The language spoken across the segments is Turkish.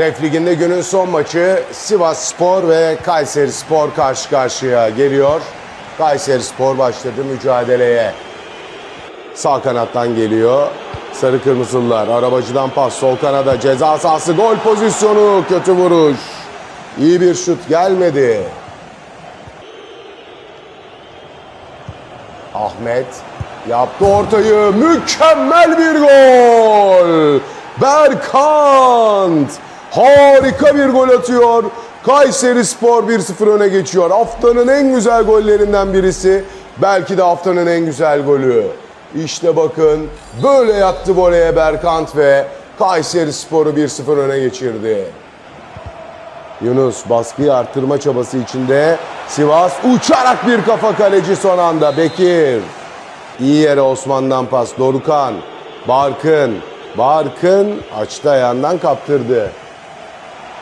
Def Ligi'nde günün son maçı Sivas Spor ve Kayseri Spor karşı karşıya geliyor. Kayseri Spor başladı mücadeleye. Sağ kanattan geliyor. Sarı Kırmızılılar. Arabacıdan pas. Sol kanada ceza sahası. Gol pozisyonu. Kötü vuruş. İyi bir şut gelmedi. Ahmet yaptı ortayı. Mükemmel bir gol. Berkant. Harika bir gol atıyor. Kayseri Spor 1-0 öne geçiyor. Haftanın en güzel gollerinden birisi. Belki de haftanın en güzel golü. İşte bakın böyle yattı voleye Berkant ve Kayseri Spor'u 1-0 öne geçirdi. Yunus baskıyı arttırma çabası içinde. Sivas uçarak bir kafa kaleci son anda. Bekir. İyi yere Osman'dan pas. Dorukan. Barkın. Barkın açtı ayağından kaptırdı.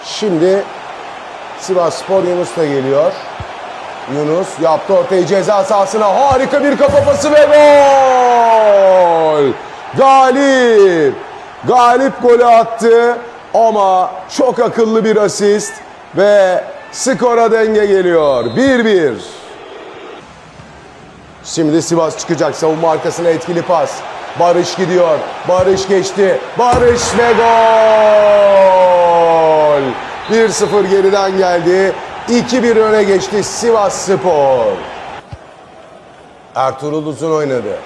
Şimdi Sivas Spor Yunus da geliyor. Yunus yaptı ortayı ceza sahasına. Harika bir kafa pası ve gol! Galip! Galip golü attı ama çok akıllı bir asist ve skora denge geliyor. 1-1. Şimdi Sivas çıkacak. Savunma arkasına etkili pas. Barış gidiyor. Barış geçti. Barış ve gol! 1-0 geriden geldi. 2-1 öne geçti Sivas Spor. Ertuğrul Uzun oynadı.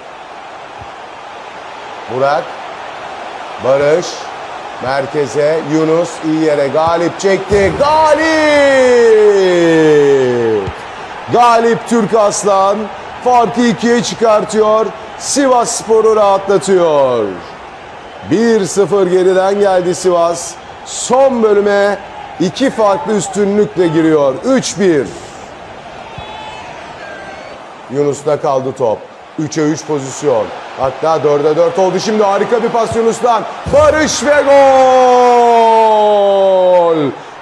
Burak. Barış. Merkeze. Yunus iyi yere galip çekti. Galip! Galip Türk Aslan farkı ikiye çıkartıyor. Sivas Spor'u rahatlatıyor. 1-0 geriden geldi Sivas. Son bölüme iki farklı üstünlükle giriyor. 3-1. Yunus'ta kaldı top. 3'e 3 pozisyon. Hatta 4'e 4 oldu. Şimdi harika bir pas Yunus'tan. Barış ve gol!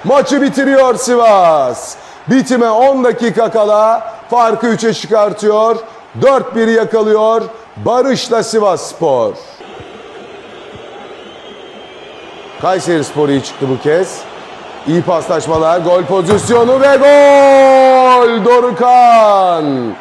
Maçı bitiriyor Sivas. Bitime 10 dakika kala farkı 3'e çıkartıyor. 4-1 yakalıyor. Barış'la Sivas Spor. Kayseri Spor iyi çıktı bu kez. İyi paslaşmalar, gol pozisyonu ve gol! Dorukan!